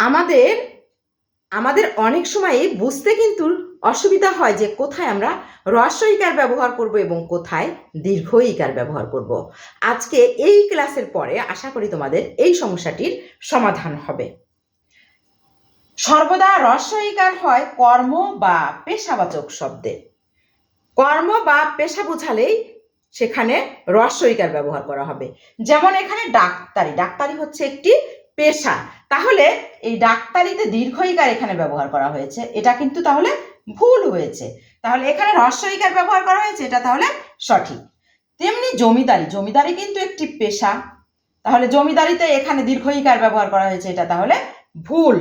আমাদের আমাদের অনেক সময়ই বুঝতে কিন্তু অসুবিধা হয় যে কোথায় আমরা রস্বইকার ব্যবহার করব এবং কোথায় দীর্ঘইকার ব্যবহার করব। আজকে এই ক্লাসের পরে আশা করি তোমাদের এই সমস্যাটির সমাধান হবে। সর্বদা রস্বইকার হয় কর্ম বা পেশাবাচক শব্দে। কর্ম বা পেশা বোঝালেই সেখানে রস্বইকার ব্যবহার করা হবে। যেমন এখানে ডাক্তারি ডাক্তারি হচ্ছে একটি পেশা। তাহলে এই ডাক্তারিতে দীর্ঘইকার এখানে ব্যবহার করা হয়েছে। এটা কিন্তু তাহলে ভুল হয়েছে। তাহলে এখানে হ্রস্বইকার ব্যবহার করা হয়েছে, এটা তাহলে সঠিক। তেমনি জমিদারি জমিদারি কিন্তু একটি পেশা। তাহলে জমিদারিতে এখানে দীর্ঘইকার ব্যবহার করা হয়েছে, এটা তাহলে ভুল।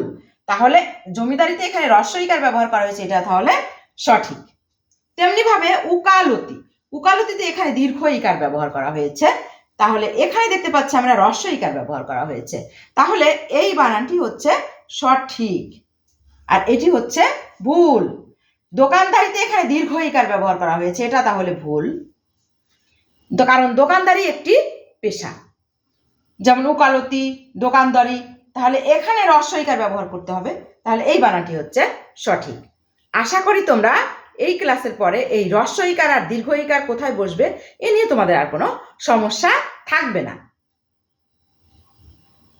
তাহলে জমিদারিতে এখানে হ্রস্বইকার ব্যবহার করা হয়েছে, এটা তাহলে সঠিক। তেমনি ভাবে উকালতি। উকালতিতে এখানে দীর্ঘইকার ব্যবহার করা হয়েছে। তাহলে এখানে দেখতে পাচ্ছি আমরা হ্রস্বইকার ব্যবহার করা হয়েছে। তাহলে এই বানানটি হচ্ছে সঠিক। আর এটি হচ্ছে ভুল। দোকানদারিতে এখানে দীর্ঘ দীর্ঘইকার ব্যবহার করা হয়েছে, এটা তাহলে ভুল। কারণ দোকানদারি একটি পেশা। যেমন উকালতি দোকানদারি, তাহলে এখানে রস্বইকার ব্যবহার করতে হবে। তাহলে এই বানানটি হচ্ছে সঠিক। আশা করি তোমরা এই ক্লাসের পরে এই রস্বইকার আর দীর্ঘ ইকার কোথায় বসবে, এ নিয়ে তোমাদের আর কোনো সমস্যা থাকবে না।